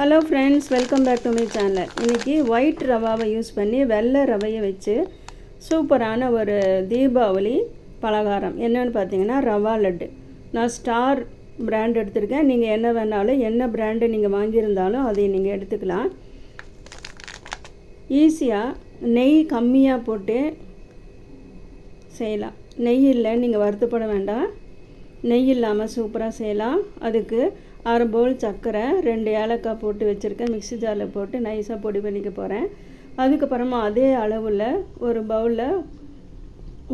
Hello friends welcome back to my channel இன்றைக்கி white ரவாவை use பண்ணி வெள்ளை ரவையை வச்சு சூப்பரான ஒரு தீபாவளி பலகாரம். என்னென்னு பார்த்தீங்கன்னா ரவா லட்டு. நான் ஸ்டார் பிராண்ட் எடுத்திருக்கேன். நீங்கள் என்ன வேணாலும் என்ன பிராண்டு நீங்கள் வாங்கியிருந்தாலும் அதை நீங்கள் எடுத்துக்கலாம். ஈஸியாக நெய் கம்மியாக போட்டு செய்யலாம். நெய் இல்லை நீங்கள் வருத்தப்பட வேண்டாம். நெய் இல்லாமல் சூப்பராக செய்யலாம். அதுக்கு அரை பவுல் சர்க்கரை ரெண்டு ஏலக்காய் போட்டு வச்சுருக்கேன். மிக்ஸி ஜாரில் போட்டு நைஸாக பொடி பண்ணிக்க போகிறேன் அதுக்கப்புறமா அதே அளவில் ஒரு பவுலில்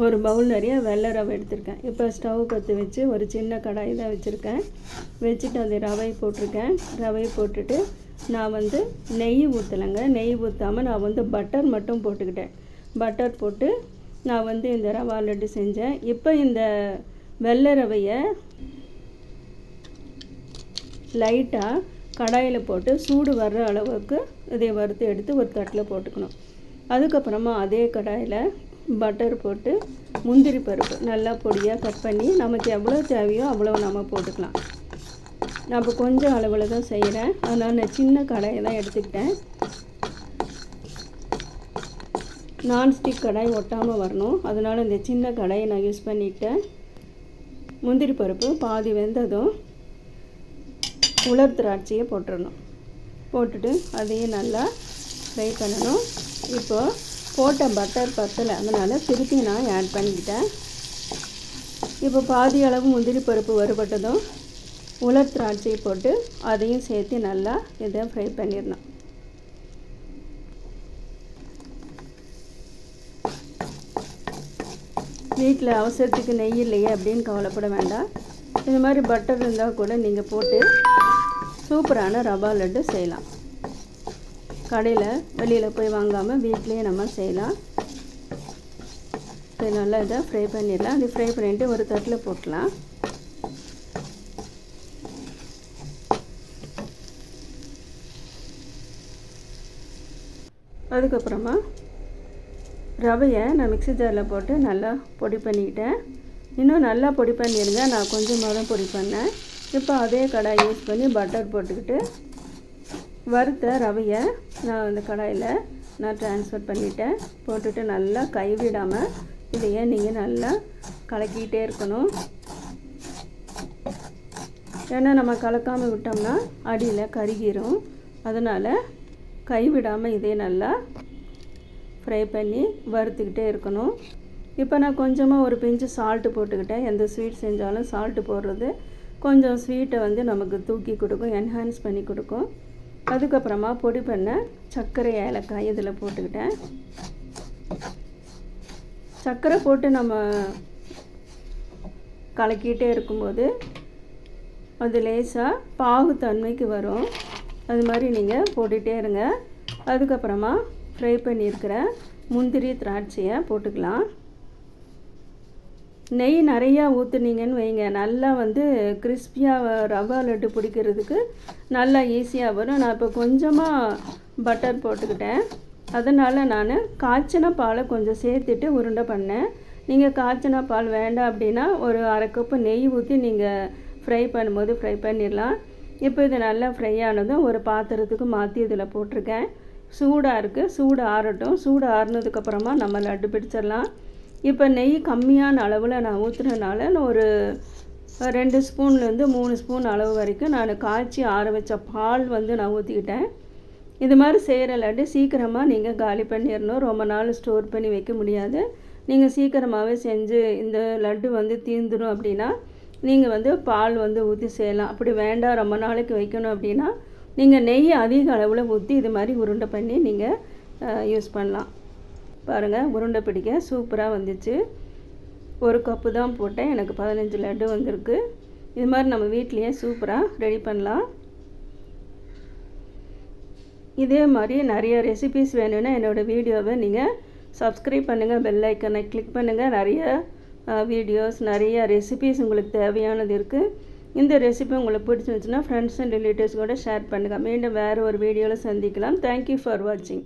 ஒரு பவுல் நிறைய வெள்ளை ரவை எடுத்திருக்கேன். இப்போ ஸ்டவ் பற்றி வச்சு ஒரு சின்ன கடாய் தான் வச்சுருக்கேன். வச்சுட்டு அந்த ரவை போட்டிருக்கேன். ரவையை போட்டுட்டு நான் வந்து நெய் ஊற்றலைங்க நெய் ஊற்றாமல் நான் வந்து பட்டர் மட்டும் போட்டுக்கிட்டேன். பட்டர் போட்டு நான் வந்து இந்த ரவா லட்டு செஞ்சேன். இப்போ இந்த வெள்ளை ரவையை லைட்டாக கடாயில் போட்டு சூடு வர்ற அளவுக்கு இதை வறுத்து எடுத்து ஒரு தட்டில் போட்டுக்கணும். அதுக்கப்புறமா அதே கடாயில் பட்டர் போட்டு முந்திரி பருப்பு நல்லா பொடியாக கட் பண்ணி நமக்கு எவ்வளோ தேவையோ அவ்வளோ நம்ம போட்டுக்கலாம். நான் இப்போ கொஞ்சம் அளவில் தான் செய்கிறேன் அதனால் நான் சின்ன கடாயை தான் எடுத்துக்கிட்டேன். நான்ஸ்டிக் கடாய் ஒட்டாமல் வரணும். அதனால் இந்த சின்ன கடாயை நான் யூஸ் பண்ணிக்கிட்டேன் முந்திரி பருப்பு பாதி வெந்ததும் உலர் திராட்சையை போட்டுடணும். போட்டுட்டு அதையும் நல்லா ஃப்ரை பண்ணணும். இப்போது போட்ட பட்டர் பத்தலை அதனால் திருப்பி நான் ஆட் பண்ணிக்கிட்டேன். இப்போ பாதி அளவு முந்திரி பருப்பு வறுபட்டதும் உலர் திராட்சையை போட்டு அதையும் சேர்த்து நல்லா இதை ஃப்ரை பண்ணிடணும். வீட்டில் அவசரத்துக்கு நெய் இல்லையே அப்படின்னு கவலைப்பட வேண்டாம். இது மாதிரி பட்டர் இருந்தால் கூட நீங்கள் போட்டு சூப்பரான ரவா லட்டு செய்யலாம். கடையில் வெளியில் போய் வாங்காமல் வீட்லேயே நம்ம செய்யலாம். சரி நல்லா இதை ஃப்ரை பண்ணிடலாம். அது ஃப்ரை பண்ணிவிட்டு ஒரு தட்டில் போட்டலாம் அதுக்கப்புறமா ரவையை நான் மிக்ஸி ஜாரில் போட்டு நல்லா பொடி பண்ணிக்கிட்டேன். இன்னும் நல்லா பொடி பண்ணியிருந்தேன் நான் கொஞ்சமாக தான் பொடி பண்ணேன். இப்போ அதே கடாய் யூஸ் பண்ணி பட்டர் போட்டுக்கிட்டு வறுத்த ரவையை நான் அந்த கடாயில் நான் ட்ரான்ஸ்ஃபர் பண்ணிட்டேன். போட்டுட்டு நல்லா கைவிடாமல் இதையே நீங்கள் நல்லா கலக்கிக்கிட்டே இருக்கணும். ஏன்னா நம்ம கலக்காமல் விட்டோம்னா அடியில் கருகிரும். அதனால் கைவிடாமல் இதே நல்லா ஃப்ரை பண்ணி வறுத்துக்கிட்டே இருக்கணும். இப்போ நான் கொஞ்சமாக ஒரு பிஞ்சு சால்ட்டு போட்டுக்கிட்டேன். எந்த ஸ்வீட் செஞ்சாலும் சால்ட்டு போடுறது கொஞ்சம் ஸ்வீட்டை வந்து நமக்கு தூக்கி கொடுக்கும் என்ஹான்ஸ் பண்ணி கொடுக்கும். அதுக்கப்புறமா பொடி பண்ண சர்க்கரை ஏலக்காய் இதில் போட்டுக்கிட்டேன். சர்க்கரை போட்டு நம்ம கலக்கிட்டே இருக்கும்போது அது லேசாக பாகு தன்மைக்கு வரும். அது மாதிரி நீங்கள் போட்டுகிட்டே இருங்க. அதுக்கப்புறமா ஃப்ரை பண்ணியிருக்கிற முந்திரி திராட்சையை போட்டுக்கலாம். நெய் நிறையா ஊற்றுனீங்கன்னு வைங்க. நல்லா வந்து கிறிஸ்பியாக ரவா லட்டு பிடிக்கிறதுக்கு நல்லா ஈஸியாக வரும். நான் இப்போ கொஞ்சமாக பட்டர் போட்டுக்கிட்டேன். அதனால் நான் காய்ச்சின பாலை கொஞ்சம் சேர்த்துட்டு உருண்டை பண்ணேன். நீங்கள் காய்ச்சின பால் வேண்டாம் அப்படின்னா ஒரு அரை கப்பு நெய் ஊற்றி நீங்கள் ஃப்ரை பண்ணும்போது ஃப்ரை பண்ணிடலாம். இப்போ இது நல்லா ஃப்ரை ஆனதும் ஒரு பாத்திரத்துக்கு மாற்றி இதில் போட்டிருக்கேன். சூடாக இருக்குது சூடு ஆறட்டும். சூடு ஆறுனதுக்கப்புறமா நம்ம லட்டு பிடிச்சிடலாம் இப்போ நெய் கம்மியான அளவில் நான் ஊற்றுறதுனால நான் ஒரு ரெண்டு ஸ்பூன்லேருந்து மூணு ஸ்பூன் அளவு வரைக்கும் நான் காய்ச்சி ஆற வச்ச பால் வந்து நான் ஊற்றிக்கிட்டேன் இது மாதிரி செய்கிற லட்டு சீக்கிரமாக நீங்கள் காலி பண்ணிடணும் ரொம்ப நாள் ஸ்டோர் பண்ணி வைக்க முடியாது. நீங்கள் சீக்கிரமாகவே செஞ்சு இந்த லட்டு வந்து தீர்ந்துடும் அப்படின்னா நீங்கள் வந்து பால் வந்து ஊற்றி செய்யலாம். அப்படி வேண்டாம் ரொம்ப நாளைக்கு வைக்கணும் அப்படின்னா நீங்கள் நெய் அதிக அளவில் ஊற்றி இது மாதிரி உருண்டை பண்ணி நீங்கள் யூஸ் பண்ணலாம். பாருங்கள் உருண்டை பிடிக்க சூப்பராக வந்துச்சு. ஒரு கப்பு தான் போட்டேன். எனக்கு பதினஞ்சு லட்டு வந்திருக்கு. இது மாதிரி நம்ம வீட்லேயே சூப்பராக ரெடி பண்ணலாம். இதே மாதிரி நிறைய ரெசிபிஸ் வேணும்னா என்னோடய வீடியோவை நீங்கள் சப்ஸ்கிரைப் பண்ணுங்கள் பெல் ஐக்கனை கிளிக் பண்ணுங்கள் நிறைய வீடியோஸ் நிறைய ரெசிபிஸ் உங்களுக்கு தேவையானது இருக்குது இந்த ரெசிபி உங்களுக்கு பிடிச்சிருந்துச்சுன்னா ஃப்ரெண்ட்ஸ் அண்ட் ரிலேட்டிவ்ஸ் கூட ஷேர் பண்ணுங்கள் மீண்டும் வேறு ஒரு வீடியோவில் சந்திக்கலாம். தேங்க்யூ ஃபார் வாட்சிங்